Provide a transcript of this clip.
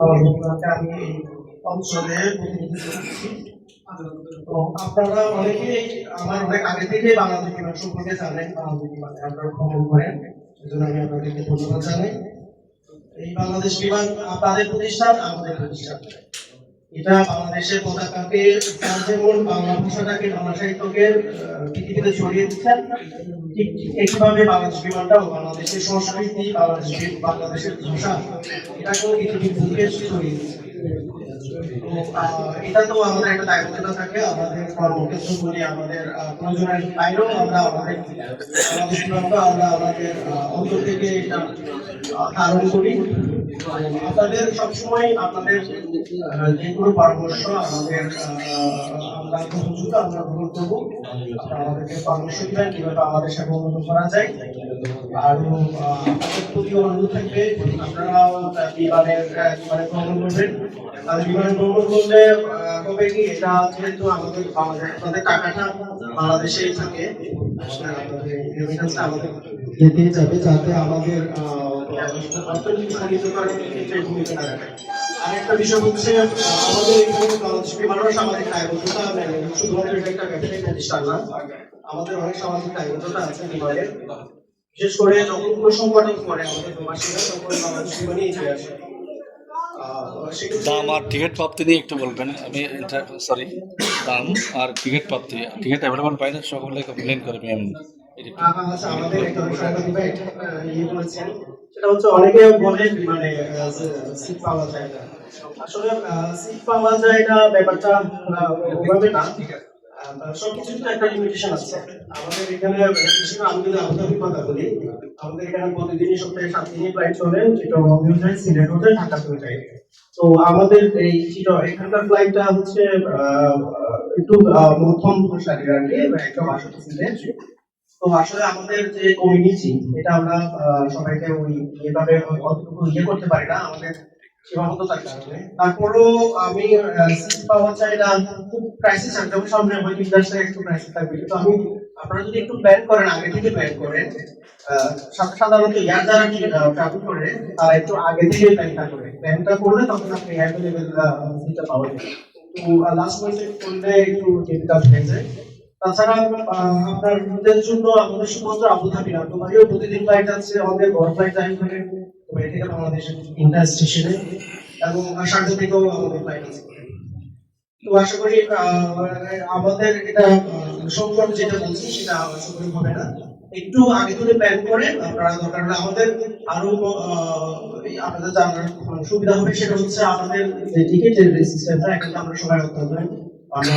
আমি এই অঞ্চলে আপনারা অনেকেই আমার অনেক আগে থেকে বাংলাদেশ বিমান সম্পর্কে জানেন বাংলাদেশ বিমানে আপনারা ভ্রমণ করেন সেজন্য আমি আপনাদেরকে ধন্যবাদ জানাই এই বাংলাদেশ বিমান আপনাদের প্রতিষ্ঠান, আমাদের প্রতিষ্ঠান। এটা বাংলাদেশের পতাকাকে যেমন বাংলা ভাষাটাকে বাংলা সাহিত্যকে পৃথিবীতে ছড়িয়ে দিচ্ছেন ঠিক একইভাবে বাংলাদেশ বিমানটাও বাংলাদেশের সংস্কৃতি, বাংলাদেশ বাংলাদেশের ভাষা, এটাকেও পৃথিবীর বুকে ছড়িয়ে এটা তো আমাদের একটা দায়বদ্ধতা থাকে, আমাদের কর্মক্ষেত্র আমাদের প্রয়োজনের বাইরেও আমরা আমাদের আমরা আমাদের অন্তর থেকে এটা ধারণ করি। আপনাদের সবসময় আপনাদের যে কোনো পরামর্শ আমাদের আমরা গ্রহণ করব। আমাদেরকে পরামর্শ দিবেন, কীভাবে আমাদের সাথে উন্নত করা যায়। আর আপনাদের প্রতি অনুরোধ থাকবে, আপনারাও বিমানের বিমানে ভ্রমণ করবেন। আর বিমানে ভ্রমণ করলে হবে কি এটা যেহেতু আমাদের আমাদের আমাদের টাকাটা বাংলাদেশেই থাকে আমাদের যেতে যাবে, যাতে আমাদের আহ, অর্থনীতি ক্ষেত্রে ভূমিকা রাখে আরেকটা বিষয় হচ্ছে আমাদের এখানে সামাজিক দায়বদ্ধতা শুধুমাত্র এটা একটা ব্যবসায়িক প্রতিষ্ঠান না আমাদের অনেক সামাজিক দায়বদ্ধতা আছে বিমানের বিশেষ করে যখন করে আমাদের প্রবাসীরা তখন বাংলাদেশ বিমানই এগিয়ে আসে। দাম আর টিকিট প্রাপ্তি নিয়ে একটু বলবেন আমি সরি দাম আর টিকিট প্রাপ্তি টিকিট অ্যাভেলেবল পাই না সকলে কমপ্লেন করে ম্যাম আচ্ছা, আমাদের একটা সাংবাদিক ইয়ে বলেছেন, সেটা হচ্ছে অনেকে বলে মানে সিট পাওয়া যায় না। আসলে সিট পাওয়া যায় না, ব্যাপারটা ওভাবে না। তো একটা লিমিটেশন আছে। আমাদের এখানে আমি যদি কথা বলি, আমাদের এখানে প্রতিদিনই সপ্তাহে সাত দিনই ফ্লাইট চলে রবিউল যায় সিলেট হতে ঢাকা চলে যায়। তো আমাদের এই যেটা এখানকার ফ্লাইটটা হচ্ছে একটু মধ্যম সারির আর কি বাষট্টি সিলেট। তো আসলে আমাদের যে কমিউনিটি এটা আমরা সবাইকে ওই এভাবে অতটুকু ইয়ে করতে পারি না, আমাদের সীমাবদ্ধতার কারণে তারপরেও আমি সিট পাওয়া চাই না, খুব ক্রাইসিস আছে যেমন সামনে হয়তো ইন্ডাস্ট্রি একটু ক্রাইসিস থাকবে, কিন্তু আমি, আপনারা যদি একটু প্ল্যান করেন, আগে থেকে প্ল্যান করেন সাধারণত ইয়ার যারা ট্রাভেল করে, তারা একটু আগে থেকে প্ল্যানটা করে। প্ল্যানটা করলে তখন আপনি অ্যাভেলেবেল সিটটা পাওয়া যায় কিন্তু লাস্ট মিনিটে করলে একটু ডিফিকাল্ট হয়ে যায়। তাছাড়া আহ, আপনাদের জন্য আমাদের শুধুমাত্র আবু না তোমাদেরও প্রতিদিন ফ্লাইট আছে আমাদের বড় ফ্লাইট টাইম থাকে দুবাই থেকে তিনটা স্টেশনে এবং থেকেও আমাদের ফ্লাইট আছে। তো আশা করি আমাদের এটা সংকট যেটা বলছি সেটা আশা করি হবে না। একটু আগে থেকে প্ল্যান করে আপনারা দরকার হলে আমাদের আরও আপনাদের জানার সুবিধা হবে সেটা হচ্ছে আমাদের যে টিকিটের সিস্টেমটা আমরা সবাই অত্যন্ত আমরা